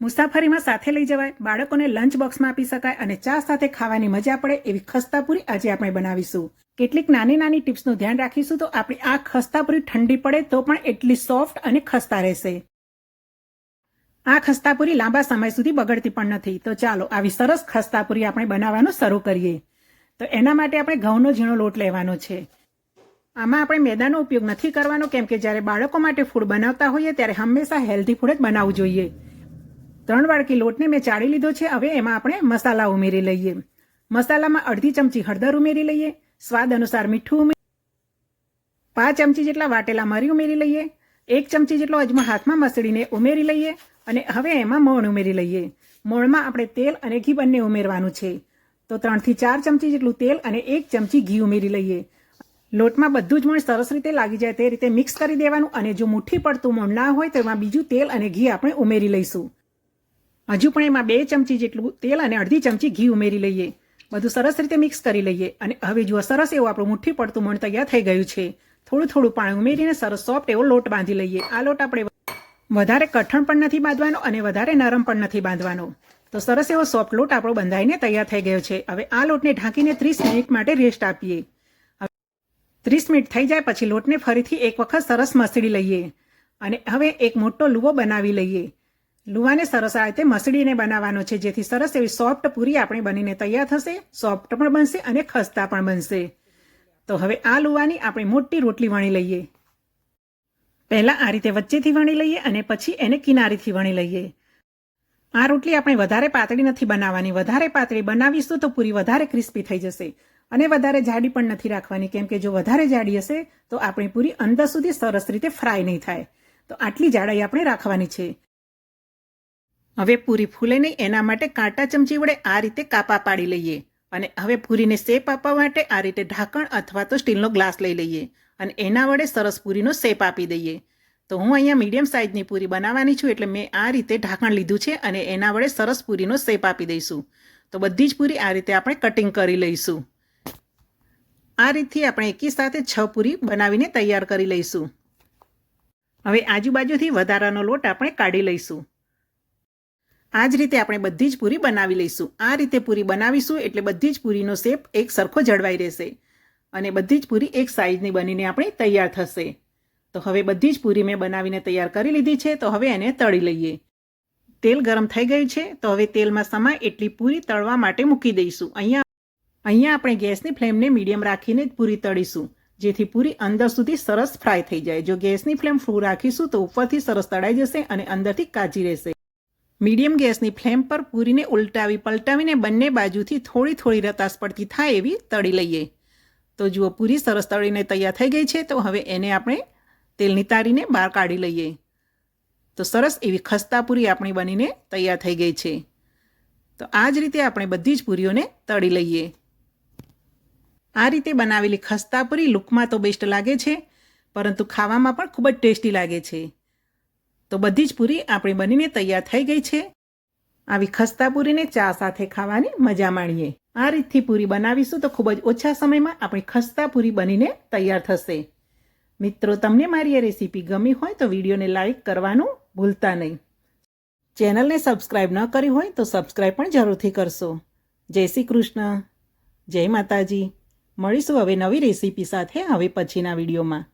મુસાફરીમાં સાથે લઈ જવાય, બાળકોને લંચ બોક્સમાં આપી શકાય અને ચા સાથે ખાવાની મજા પડે એવી ખસ્તાપુરી આજે આપણે બનાવીશું. કેટલીક નાની નાની ટિપ્સનું ધ્યાન રાખીશું તો આપણી આ ખસ્તાપુરી ઠંડી પડે તો પણ એટલી સોફ્ટ અને ખસ્તા રહેશે. આ ખસ્તાપુરી લાંબા સમય સુધી બગડતી પણ નથી. તો ચાલો આવી સરસ ખસ્તાપુરી આપણે બનાવવાનું શરૂ કરીએ. તો એના માટે આપણે ઘઉંનો ઝીણો લોટ લેવાનો છે. આમાં આપણે મેદાનો ઉપયોગ નથી કરવાનો, કેમ કે જ્યારે બાળકો માટે ફૂડ બનાવતા હોઈએ ત્યારે હંમેશા હેલ્ધી ફૂડ જ બનાવવું જોઈએ. ત્રણ વાડકી લોટને મેં ચાળી લીધો છે. હવે એમાં આપણે મસાલા ઉમેરી લઈએ. મસાલામાં અડધી ચમચી હળદર ઉમેરી લઈએ. સ્વાદ અનુસાર મીઠું ઉમેરી પાંચ ચમચી જેટલા વાટેલા મરી ઉમેરી લઈએ. એક ચમચી જેટલો અજમો હાથમાં મસળીને ઉમેરી લઈએ અને હવે એમાં મોણ ઉમેરી લઈએ. મોણમાં આપણે તેલ અને ઘી બંને ઉમેરવાનું છે. તો ત્રણથી ચાર ચમચી જેટલું તેલ અને એક ચમચી ઘી ઉમેરી લઈએ. લોટમાં બધું જ મોણ સરસ રીતે લાગી જાય તે રીતે મિક્સ કરી દેવાનું અને જો મુઠ્ઠી પડતું મોણ ના હોય તો એમાં બીજું તેલ અને ઘી આપણે ઉમેરી લઈશું. હજુ પણ એમાં બે ચમચી જેટલું તેલ અને અડધી ચમચી ઘી ઉમેરી લઈએ. બધું સરસ રીતે મિક્સ કરી લઈએ અને હવે જુઓ, સરસ એવું આપણું મુઠ્ઠી પડતું મણ તૈયાર થઈ ગયું છે. થોડું થોડું પાણી ઉમેરીને સરસ સોફ્ટ એવો લોટ બાંધી લઈએ. આ લોટ આપણે વધારે કઠણ પણ નથી બાંધવાનો અને વધારે નરમ પણ નથી બાંધવાનો. તો સરસ એવો સોફ્ટ લોટ આપણો બંધાઈને તૈયાર થઈ ગયો છે. હવે આ લોટને ઢાંકીને ત્રીસ મિનિટ માટે રેસ્ટ આપીએ. ત્રીસ મિનિટ થઈ જાય પછી લોટને ફરીથી એક વખત સરસ મસળી લઈએ. અને હવે એક મોટો લુવો બનાવી લઈએ. લુવાને સરસ આ રીતે મસળીને બનાવવાનો છે, જેથી સરસ એવી સોફ્ટ પૂરી આપણી બનીને તૈયાર થશે, સોફ્ટ પણ બનશે અને ખસ્તા પણ બનશે. તો હવે આ લુવાની આપણે મોટી રોટલી વણી લઈએ. પહેલાં આ રીતે વચ્ચેથી વણી લઈએ અને પછી એને કિનારીથી વણી લઈએ. આ રોટલી આપણે વધારે પાતળી નથી બનાવવાની. વધારે પાતળી બનાવીશું તો પૂરી વધારે ક્રિસ્પી થઈ જશે અને વધારે જાડી પણ નથી રાખવાની. કેમ કે જો વધારે જાડી હશે તો આપણી પૂરી અંદર સુધી સરસ રીતે ફ્રાય નહીં થાય. તો આટલી જાડાઈ આપણે રાખવાની છે. હવે પૂરી ફૂલે નહીં, એના માટે કાંટા ચમચી વડે આ રીતે કાપા પાડી લઈએ. અને હવે પૂરીને શેપ આપવા માટે આ રીતે ઢાંકણ અથવા તો સ્ટીલનો ગ્લાસ લઈ લઈએ અને એના વડે સરસ પૂરીનો શેપ આપી દઈએ. તો હું અહીંયા મીડિયમ સાઇઝની પૂરી બનાવવાની છું, એટલે મેં આ રીતે ઢાંકણ લીધું છે અને એના વડે સરસ પૂરીનો શેપ આપી દઈશું. તો બધી જ પૂરી આ રીતે આપણે કટિંગ કરી લઈશું. આ રીતથી આપણે એકી સાથે છ પૂરી બનાવીને તૈયાર કરી લઈશું. હવે આજુબાજુથી વધારાનો લોટ આપણે કાઢી લઈશું. આ જ રીતે આપણે બધી જ પૂરી બનાવી લઈશું. આ રીતે પૂરી બનાવીશું એટલે બધી જ પૂરીનો શેપ એક સરખો જળવાઈ રહેશે. અને બધી જ પૂરી એક સાઇઝની બનીને આપણી તૈયાર થશે. તો હવે બધી જ પૂરી મેં બનાવીને તૈયાર કરી લીધી છે, તો હવે એને તળી લઈએ. તેલ ગરમ થઈ ગયું છે, તો હવે તેલમાં સમાય એટલી પૂરી તળવા માટે મૂકી દઈશું. અહીંયા અહીંયા આપણે ગેસની ફ્લેમને મીડિયમ રાખીને જ પૂરી તળીશું, જેથી પૂરી અંદર સુધી સરસ ફ્રાય થઈ જાય. જો ગેસની ફ્લેમ ફૂલ રાખીશું તો ઉપરથી સરસ તળાઈ જશે અને અંદરથી કાચી રહેશે. મીડિયમ ગેસની ફ્લેમ પર પૂરીને ઉલટાવી પલટાવીને બંને બાજુથી થોડી થોડી રતાસ પડતી થાય એવી તળી લઈએ. તો જુઓ, પૂરી સરસ તળીને તૈયાર થઈ ગઈ છે. તો હવે એને આપણે તેલની તારીને બહાર કાઢી લઈએ. તો સરસ એવી ખસ્તા પૂરી આપણી બનીને તૈયાર થઈ ગઈ છે. તો આ જ રીતે આપણે બધી જ પૂરીઓને તળી લઈએ. આ રીતે બનાવેલી ખસ્તા પૂરી લુકમાં તો બેસ્ટ લાગે છે, પરંતુ ખાવામાં પણ ખૂબ જ ટેસ્ટી લાગે છે. તો બધી જ પૂરી આપણી બનીને તૈયાર થઈ ગઈ છે. આવી ખસ્તા પૂરીને ચા સાથે ખાવાની મજા માણીએ. આ રીતથી પૂરી બનાવીશું તો ખૂબ જ ઓછા સમયમાં આપણી ખસ્તા પૂરી બનીને તૈયાર થશે. મિત્રો, તમને મારી આ રેસીપી ગમી હોય તો વિડીયોને લાઇક કરવાનું ભૂલતા નહીં. ચેનલને સબસ્ક્રાઇબ ન કરી હોય તો સબસ્ક્રાઇબ પણ જરૂરથી કરશો. જય શ્રી કૃષ્ણ. જય માતાજી. મળીશું હવે નવી રેસીપી સાથે હવે પછીના વિડીયોમાં.